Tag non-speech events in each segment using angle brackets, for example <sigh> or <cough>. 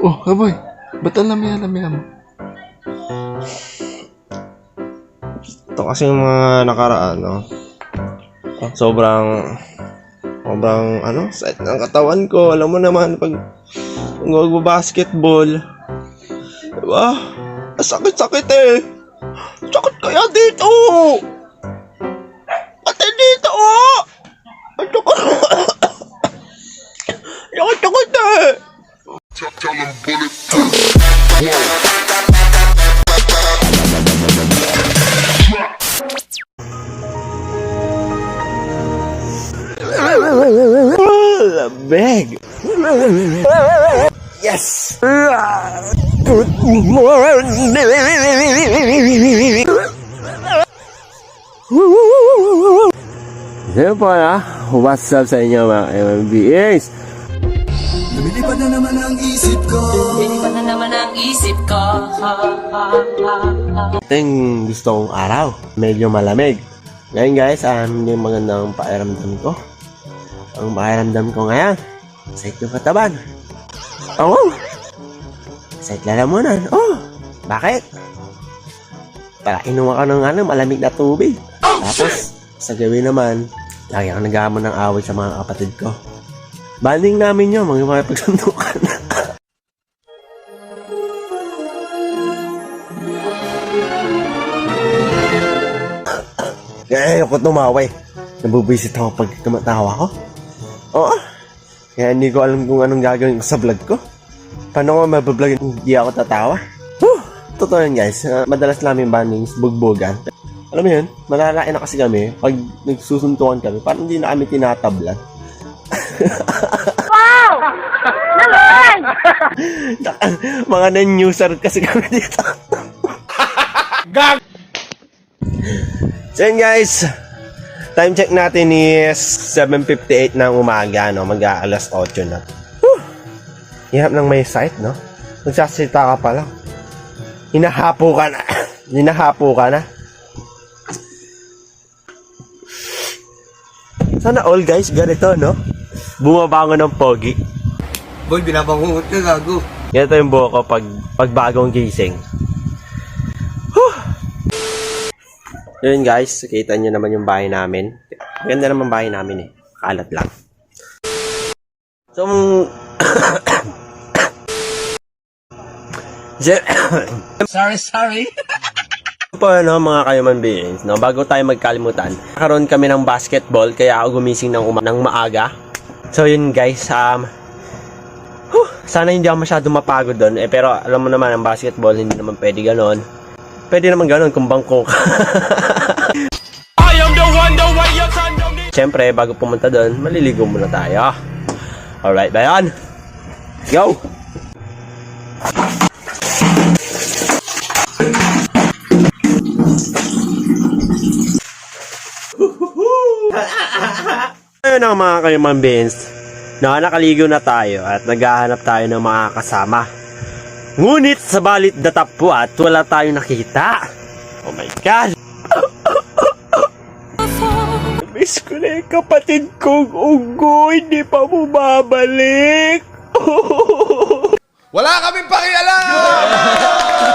Oh, aboy. Ba't ang lamya-lamya mo? Ito kasi yung mga nakaraan, no? Sobrang, sobrang, ano, set ng katawan ko. Alam mo naman, pag magbabasketball, diba? Sakit-sakit eh. Sakit kaya dito. Yes! Good morning! Sino po na? What's up sa inyo mga MMBAs? Lumilipad na naman ang isip ko Lilipad na naman ang isip ko. Ito yung gusto kong araw. Medyo malamig. Ngayon guys, um, hindi magandang pakiramdam ko. Ang pakiramdam ko ngayon, sakit yung katawan. Oo! Sakit lalamunan. Oh! Bakit? Para inuwa ka ng ano, malamig na tubig. Tapos, sa gabi naman, lagi ako naghamon ng away sa mga kapatid ko. Banding namin yun, mga mga pagsandukan. Kaya <laughs> ayoko tumaway. Nabubisit ako pag tumatawa ko. Oo. Kaya hindi ko alam kung anong gagawin ko sa vlog ko. Paano ko mabablog hindi ako tatawa? Whew! Totoo yan guys. Ah, madalas namin bandings, bugbogan. Alam mo yun, malalain na kasi kami. Pag nagsusuntukan kami, parang hindi na kami tinatablan. Wow! Naman! <laughs> Mga non-user kasi kami dito. So yun guys, time check natin is 7.58 ng umaga, no? Mag-aalas 8 na. Whew! Hirap ng may sight, no? Nagsasalita ka pa lang. Hinahapo ka na. <coughs> Hinahapo ka na. Sana all guys, ganito, no? Bumabangon ng pogi. Boy, binabangungot ka gago Ganito yung buho ko pag, pag bagong gising. Yun guys, kita nyo naman yung bahay namin. Ganda naman bahay namin eh. Kalat lang. So, <coughs> <coughs> Sorry, sorry po ano, mga kayuman beings, no? bago tayo magkalimutan, karon kami ng basketball, kaya ako gumising ng, uma- ng maaga. So yun guys, um, huh, sana hindi ako masyado mapagod doon, eh, pero alam mo naman, ang basketball, hindi naman pwede ganon. Pwede naman ganon kung bangko ka. Siyempre, bago pumunta doon, maliligo muna tayo. Alright ba yan? Go! Ayun ang mga kayuman beans na nakaligo na tayo at naghahanap tayo ng mga kasama. Ngunit sa balit datapwat, wala tayong nakita. Oh my God! <laughs> Miss ko na yung kapatid kong ugo, hindi pa bumabalik. <laughs> Wala kaming pakialam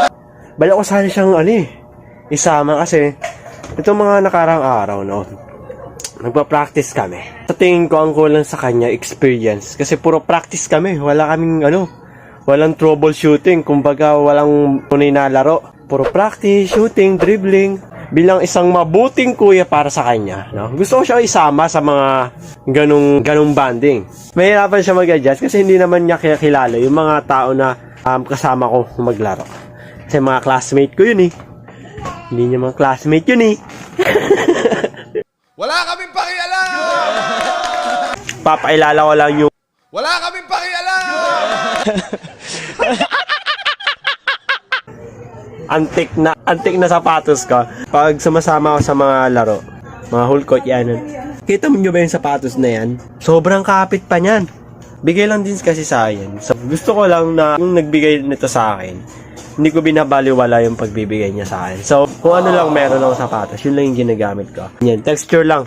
<laughs> Bala ko sana siyang ano eh, isama kasi itong mga nakarang araw, no, nagpa-practice kami. Sa tingin ko, ang kulang sa kanya, experience. Kasi puro practice kami. Wala kaming, ano, walang troubleshooting. Kumbaga, walang tunay na laro. Puro practice, shooting, dribbling. Bilang isang mabuting kuya para sa kanya. No? Gusto ko siya isama sa mga ganong, ganong banding. Mahirapan siya mag-adjust kasi hindi naman niya kaya kilala yung mga tao na um, kasama ko maglaro. Kasi mga classmate ko yun eh. Hindi niya mga classmate yun eh. <laughs> Wala kaming pakialam Papailala ko lang yung Wala kaming pakialam <laughs> antik na antik na sapatos ko. Pag sumasama ako sa mga laro mga whole court yan. Kita mo nyo ba yung sapatos na yan? Sobrang kapit pa niyan. Bigay lang din kasi sa akin. So, gusto ko lang na yung nagbigay nito sa akin hindi ko binabaliwala yung pagbibigay niya sa akin. So kung ano lang meron ng sapatos yun lang yung ginagamit ko. Yan texture lang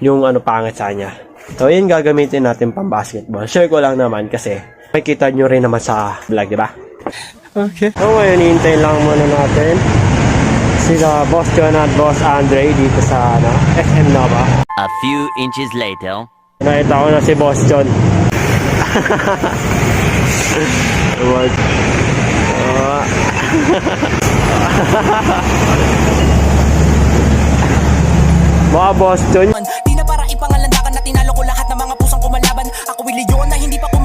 yung ano pangit sa kanya. So yun gagamitin natin pang basketball. Share ko lang naman kasi Makikita nyo rin naman sa vlog, di ba? Okay. So ngayon, hintayin lang muna natin sila Boss John at Boss Andre dito sa ano, SM Nova. A few inches later. Nakita ko na si Boss John. What? <laughs> Ah. Mga Boss John. Di na para ipangalandakan na tinalo ko lahat ng mga pusang kumalaban Ako ay leon na hindi pa tinapat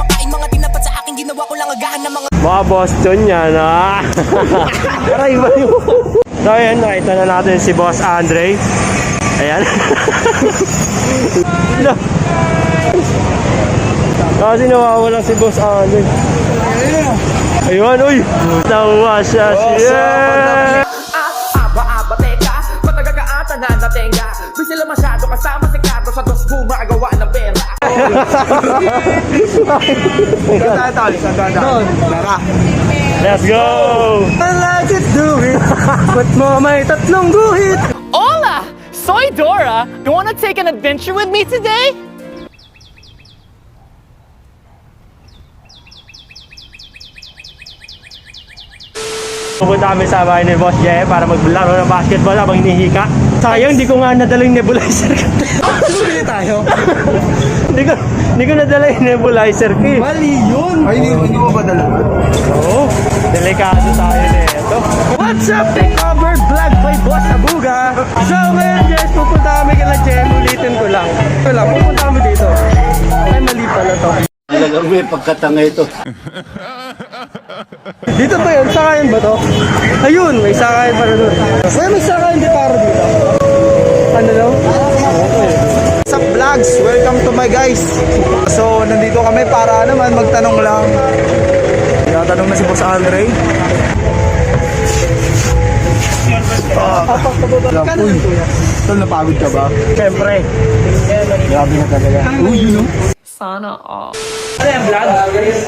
Ginawa ko lang agahan ng mga Mga boss dun yan, ha? <laughs> Aray, baliw. So, ayan, nakita na natin si Boss Andre. Ayan. No. Kasi nawawala si Boss Andre. Ayun, uy! Tawa siya siya! Aba-aba teka, matagagaatan na na tenga Di sila masyado kasama pera Let's go! I like it, do it! Ba't mo may tatlong guhit? Hola! Soy Dora! You wanna take an adventure with me today? Pupunta kami sa bahay ni Boss Jay para maglaro ng basketball habang hinihika. Sayang, hindi ko nga nadala yung nebulizer <laughs> ko. Hindi tayo. Hindi ko, hindi ko nadala yung nebulizer ko eh. Mali yun. Ay, hindi, hindi mo ba dala? Oo. Delikado tayo na ito. What's up? Take over vlog by Boss Abuga. So ngayon guys, pupunta kami kala Jem. Ulitin ko lang. Ito lang, pupunta kami dito. Ay, mali pala to. Talagang may pagkatanga ito. Dito ba yun? Sakayan ba to? Ayun, may sakayan para doon. Wala may sakayan di para dito. Ano daw? Sa vlogs, welcome to my guys. So, nandito kami para naman magtanong lang. Tinatanong na si Boss Andre. Ah, uy, tol, napagod ka ba? Siyempre. Grabe na talaga. Uy, yun know? Sana all. Ano yan, vlog?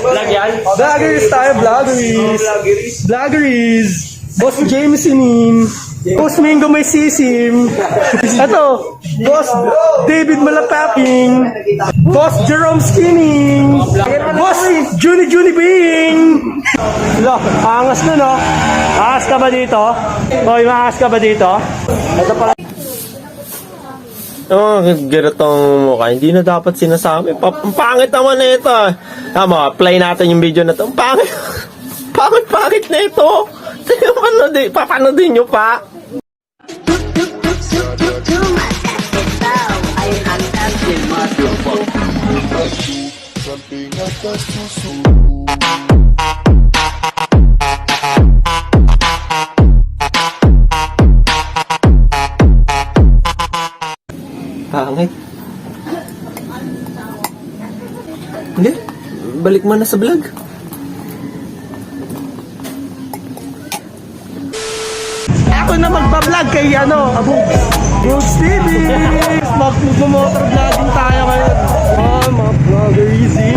Vlog yan? Vloggers tayo, vloggers. Vloggeries! Boss James Inin. Boss Mingo may sisim. <laughs> Ito, Boss David Malapaping. Boss Jerome Skinning. Boss Juni Juni Bing. Lo, angas na no? Angas ka ba dito? Hoy, maangas ka ba dito? Ito pala. Oh, giratong mukha. Hindi na dapat sinasabi. Pa ang pangit naman na ito. Tama, play natin yung video na to. Ang pangit. <laughs> Pangit-pangit na ito. Papanoodin, papanoodin nyo pa. Pangit. Hindi. Balik mo na sa vlog. Magpa-vlog kay ano, Abu. Brooks TV! Mag-motor vlogging tayo ngayon. Oh, mga vlogger easy.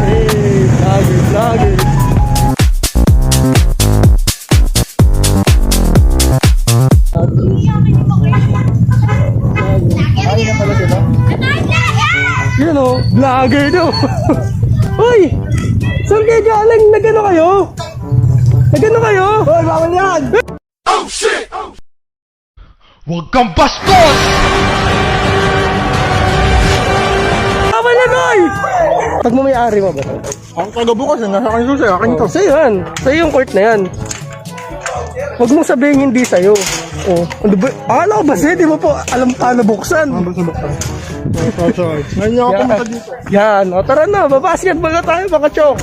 Hey, vlogger, vlogger. Yan o, vlogger daw. <laughs> Uy! Saan kayo galing? Nagano kayo? Nagano kayo? Hoy, bawal yan! Huwag kang bastos! Bawal na, Goy! Pag mamayari mo ba? Ang kagabukas, nasa akin susi, akin to. Sa'yo yan. Sa'yo yung court na yan. Huwag mong sabihin hindi sa'yo. Oh, ano ba? Akala ko ba sa'yo? Di mo po alam paano buksan. Ngayon niya ako pumunta dito. Yan. O tara na. Babasketball na tayo mga chok.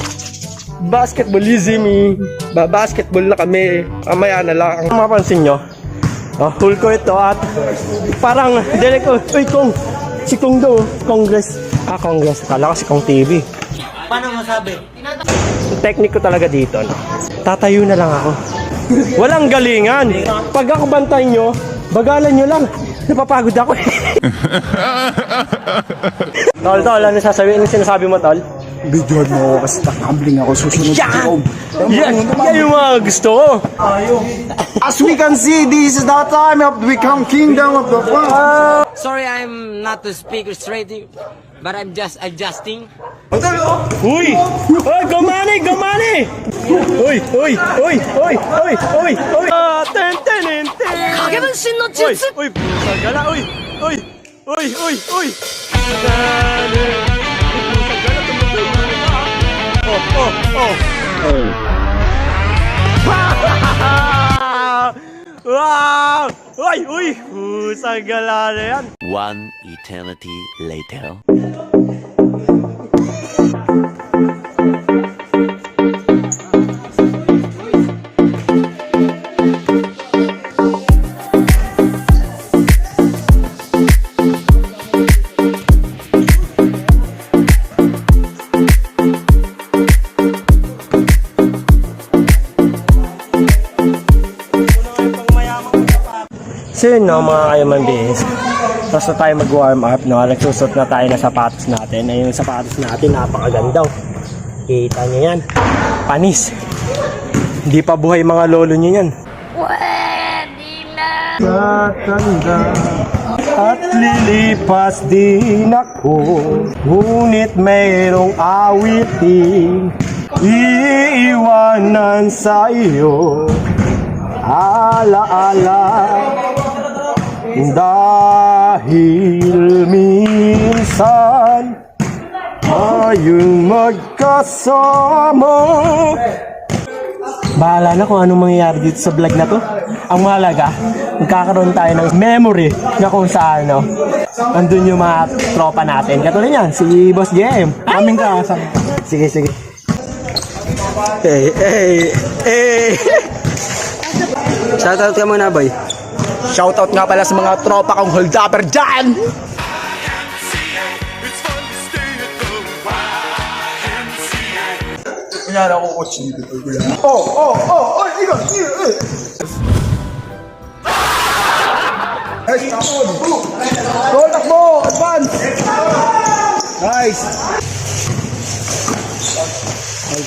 Basketballism eh. Babasketball na kami. Amaya na lang. Kung mapansin nyo, oh, full ko ito at parang, dili ko, uy Kong, si Kong daw, Congress. Ah, Congress. Kala ko si Kong TV. Paano masabi? Technique ko talaga dito, no? Tatayo na lang ako. Walang galingan. Pag ako bantay nyo, bagalan nyo lang. Napapagod ako <laughs> tol, tol, ano sasabihin? Ano sinasabi mo, tol? Videoan mo ako kasi kakambling ako susunod sa job. Yan! Yan yung mga gusto ko! As we can see, this is the time of the become kingdom of the world. Sorry, I'm not to speak straight, but I'm just adjusting. Uy! Uy! Gumani! Gumani! Uy! Uy! Uy! Uy! Uy! Uy! Uy! Ah! Ten! Ten! Ten! Kageman Shin no Jutsu! Uy! Uy! Sagala! Uy! Uy! Uy! Uy! Uy! Uy! Oh, oh, oh. Wow! Uy, uy! Pusang gala na yan. One eternity later. So yun no, mga kayaman beings. Tapos na tayo mag-warm up, no? Nagsusot na tayo ng sapatos natin. Ay, yung sapatos natin, napakaganda. Kita niyo yan. Panis. Hindi pa buhay mga lolo niyo yan. Tatanda at lilipas din ako Ngunit mayroong awitin Iiwanan sa iyo Alaala Dahil minsan Tayong magkasama Bahala na kung anong mangyayari dito sa vlog na to. Ang mahalaga, magkakaroon tayo ng memory na kung saan, no? Andun yung mga tropa natin. Katulad yan, si Boss JM. Aming kasama. Sige, sige. Hey, hey, hey! Shoutout ka muna, boy. Shoutout nga pala sa mga tropa kong hold upper dyan! Kunyari ako coach dito. Oh, oh, oh, oh, ikaw, ikaw, eh. Nice, tapon. Goal, takbo, advance. Nice. Ay,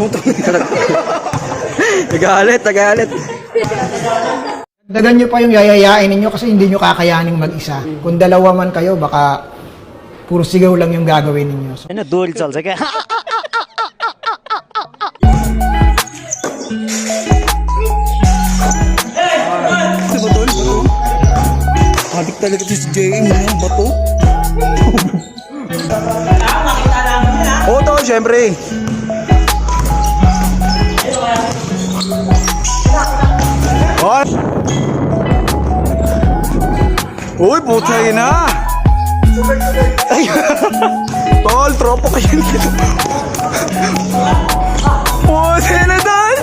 ball, labas. <laughs> Nagalit, nagalit. Dagan nyo pa yung yayayain ninyo kasi hindi nyo kakayaning mag-isa. Kung dalawa man kayo, baka puro sigaw lang yung gagawin ninyo. So, Adik talaga si JM yung bato. Oo, to, syempre. Hoy! Uy, putay na! Ay! <laughs> Tol, tropo kayo dito. Putay na, Tol!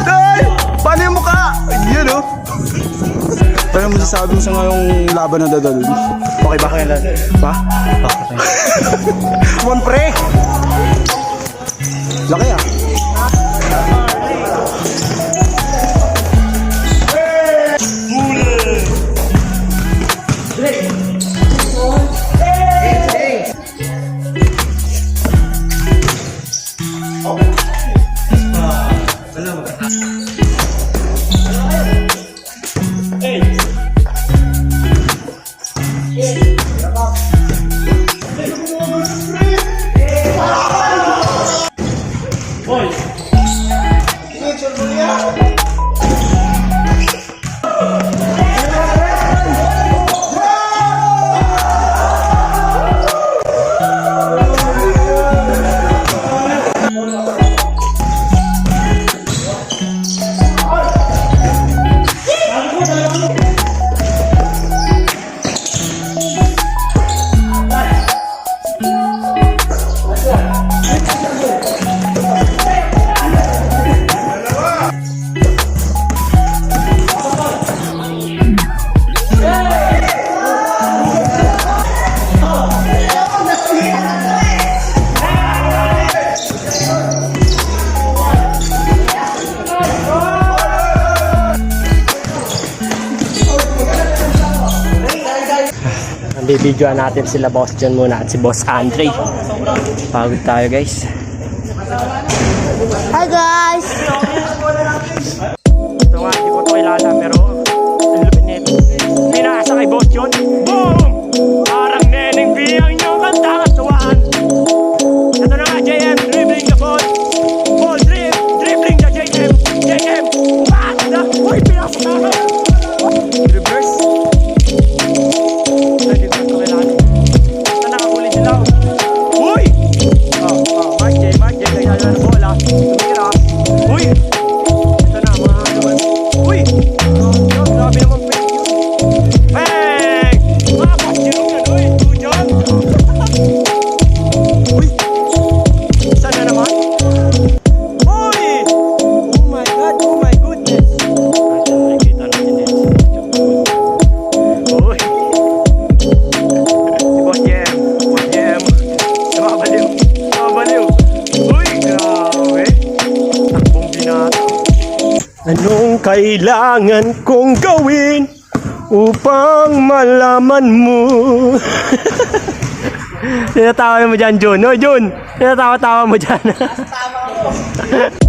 Tol! Paano yung mukha? Yan, oh. Ano masasabi mo sa ngayong laban na dadal? Okay ba kaya lang? <laughs> Ba? Come on, pre! Laki ah. Oh! Bibidyoan natin sila Boss John muna at si Boss Andre. Pagod tayo guys. Hi guys! Ito nga, hindi ko ito kilala pero ang lupit nito. Pinasa kay Boss John. Boom! Kailangan kong gawin upang malaman mo? <laughs> Tinatawa mo dyan, Jun. No, Jun. Tinatawa-tawa mo dyan. Ano <laughs>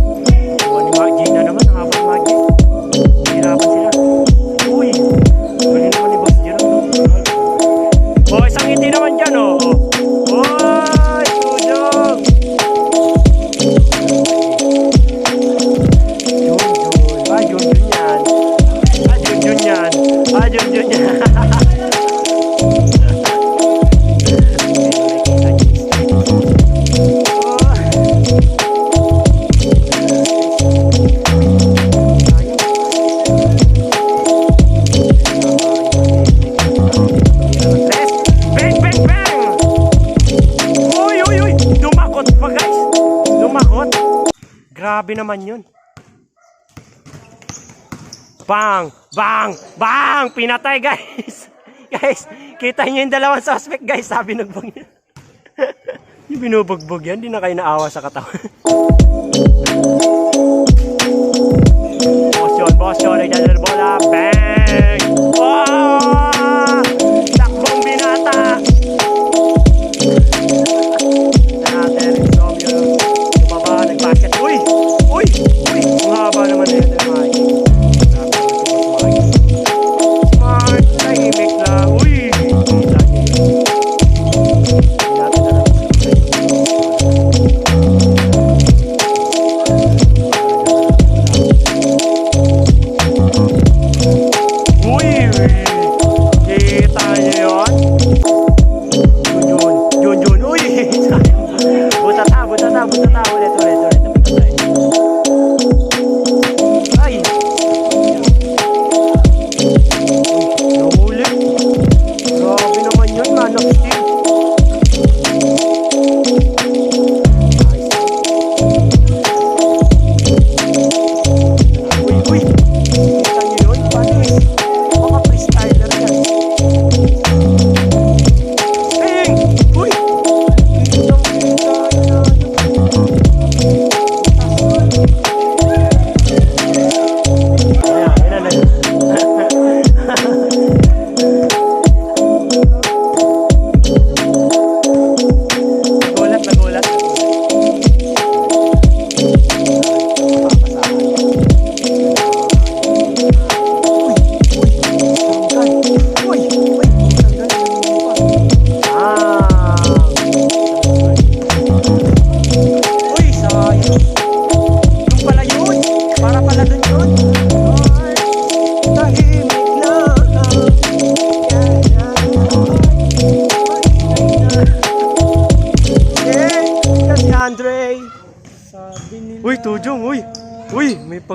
Bang! Bang! Pinatay, guys! <laughs> guys, kita niyo yung dalawang suspect, guys. Sabi nagbag niya. <laughs> yung binubugbog yan, di na kayo naawa sa katawan. <laughs> boss yun, boss yun. Nagdadala ng bola. Bang!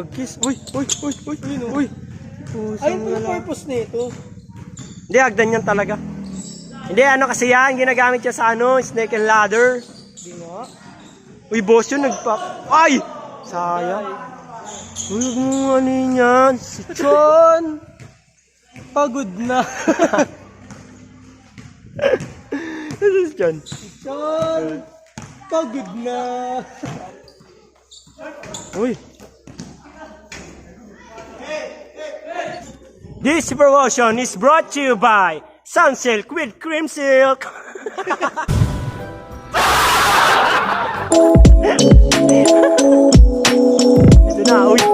Uy, pag-kiss. Uy, uy, uy, uy, uy, uy. Ay, ano purpose nito? Hindi, agdan yan talaga. Hindi, ano kasi yan, ginagamit yan sa ano, snake and ladder. Uy, boss yun, nagpa... Ay! Sayang. Uy, huwag mo ano yan. Si Chon! Pagod na. <laughs> Ano si Chon? Chon! Pagod na. Uy. This promotion is brought to you by Sunsilk with Cream Silk. <laughs> Ito na.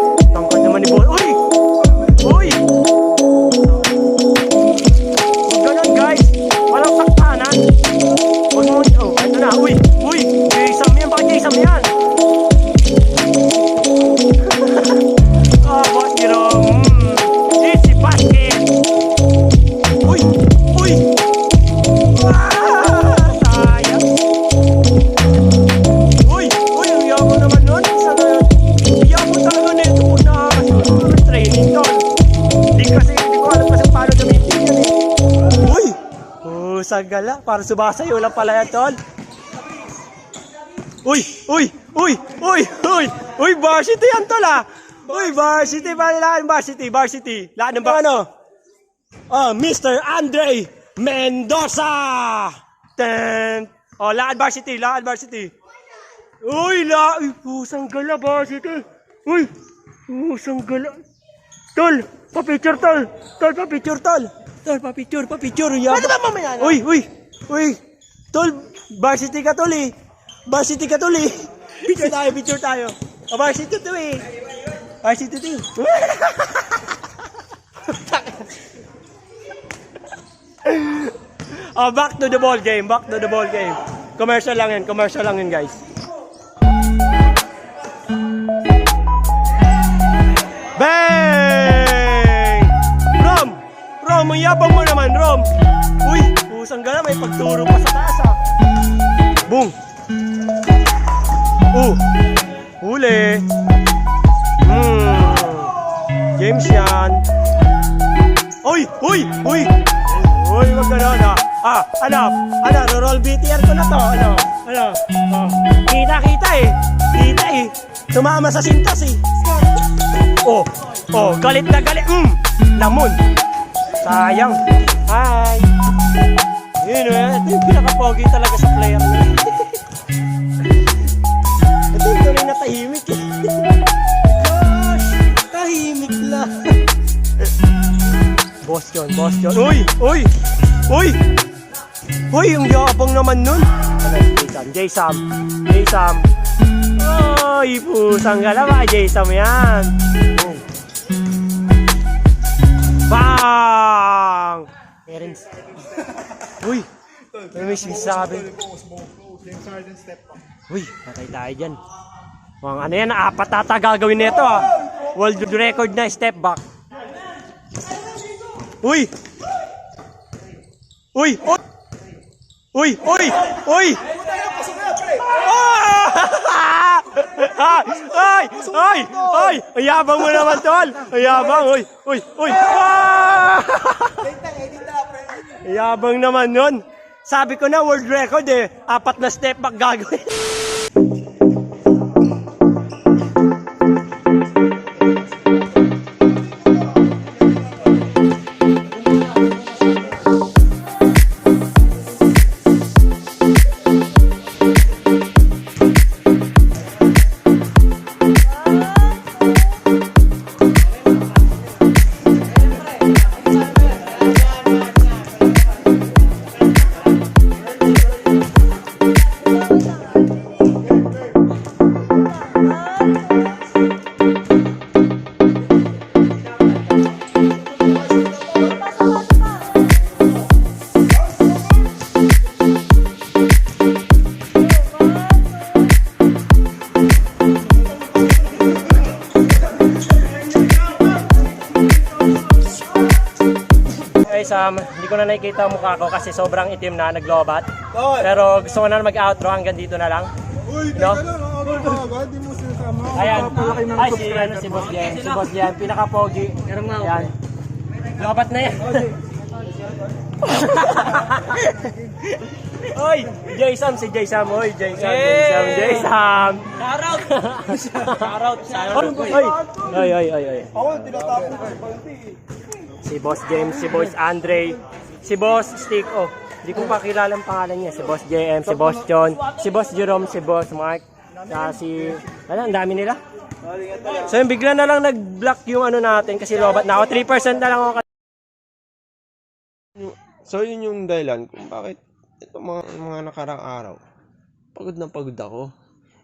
Oh, sagala. Para subasayo lang pala yan, tol. Uy! Uy! Uy! Uy! Uy! Uy! Varsity yan, tol ah! Uy! Varsity! Lahat varsity? Varsity! Lahat ng ba ano? Oh, Mr. Andre Mendoza! Ten! Oh, lahat varsity! Lahat varsity! Uy! La! Uy! Pusang gala varsity! Uy! Pusang gala! Tol, pa-picture, tol. Tol, pa-picture, tol. Tol, pa-picture, pa-picture. Pwede ba mamaya na? Uy, uy, uy. Tol, varsity ka, tol eh. Varsity ka, tol eh. Picture tayo, picture tayo. O, varsity to eh. Varsity to eh. <laughs> oh, back to the ball game, back to the ball game. Commercial lang yun, commercial lang yun, guys. Rom, ang yabang mo naman, Rom! Uy, pusang gala, may pagturo pa sa taas, ah. Boom! Uh! Huli! Hmm! James yan! Uy! Uy! Uy! Uy, wag ganon, ah! Ah, ano? Ano? Roll BTR ko na to, ano? Ano? Oh. Kita, kita eh! Kita eh! Tumama sa sintas eh! Oh, oh, galit na galit. Mm, lamon. Sayang. Hi. Yun, eh. Ito yung pinaka-pogi talaga sa player na. Ito yung tunay na tahimik eh. Gosh, tahimik lang. boss yun, boss yun. Uy, uy, uy. Uy, yung yabang naman nun. Ano, Jason, Jason, Jason. Uy, pusang galawa, Jason yan. Oh. Bang! Parents. Uy! May may sinasabi. Uy, patay tayo dyan. Mga ano yan, apat ata gagawin nito ah. World record na step back. Uy! Uy! Uy! Uy! Uy! Uy! Ay! Ay! Ay! Ay! Ayabang mo naman, tol! Ayabang! Uy! Uy! Uy! Ayabang naman nun! Sabi ko na, world record eh. Apat na step back gagawin. <laughs> ko na nakikita ang mukha ko kasi sobrang itim na, naglobat. Pero gusto ko na mag-outro hanggang dito na lang. No? Ayan. Ay, si, ano, si Boss Jen. Si Boss Jen, pinaka-pogi. Ayan. Lobat na yan. Oy, Jason, si Jason, oy, Jason, Jason, Jason. Shoutout. Shoutout. Shoutout. Oy, oy, oy, oy, oy. Si Boss James, si Boss Andre, si Boss Stick, oh. Hindi ko pa kilala ang pangalan niya. Si Boss JM, si Boss John, si Boss Jerome, si Boss Mark, saka si... Ano, ang dami nila. So yun, bigla na lang nag-block yung ano natin kasi lobat na ako. 3% na lang ako. So yun yung dahilan kung bakit ito mga, mga nakarang araw. Pagod na pagod ako.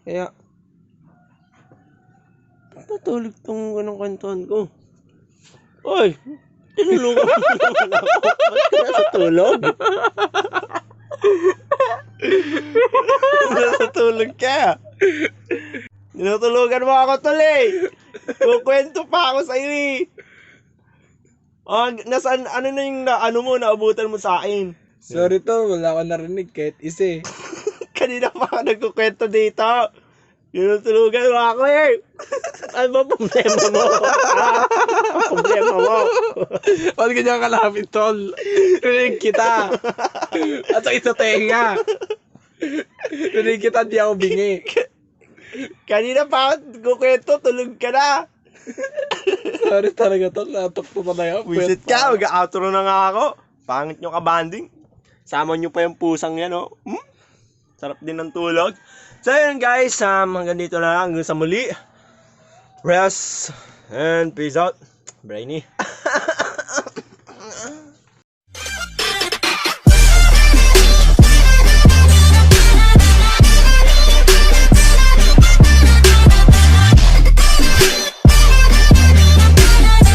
Kaya, natulog tong ganong kwentuhan ko. Oy! Tinulungan mo naman ako. Ba't ka nasa tulog? nasa tulog ka. Tinutulugan mo ako tuloy. Kukwento pa ako sa iyo eh. Ah, nasaan, ano na yung na, ano mo, naabutan mo sa akin? Sorry to, wala ko narinig kahit isa eh. <laughs> Kanina pa ako nagkukwento dito. Tinutulugan mo ako eh. Ano ba problema mo? Ah, problema mo. Ba't ganyan kalapit, tol? Rinig kita. At sa isa tenga. Rinig kita, di ako bingi. Kanina pa ako kukwento, tulog ka na. Sorry talaga, tol. Natok to talaga. Wisit ka, mag-outro na nga ako. Pangit nyo ka banding. Sama nyo pa yung pusang yan, oh. Hmm? Sarap din ng tulog. So yun guys, um, hanggang dito na lang hanggang sa muli. Rest and peace out. Brainy. <laughs>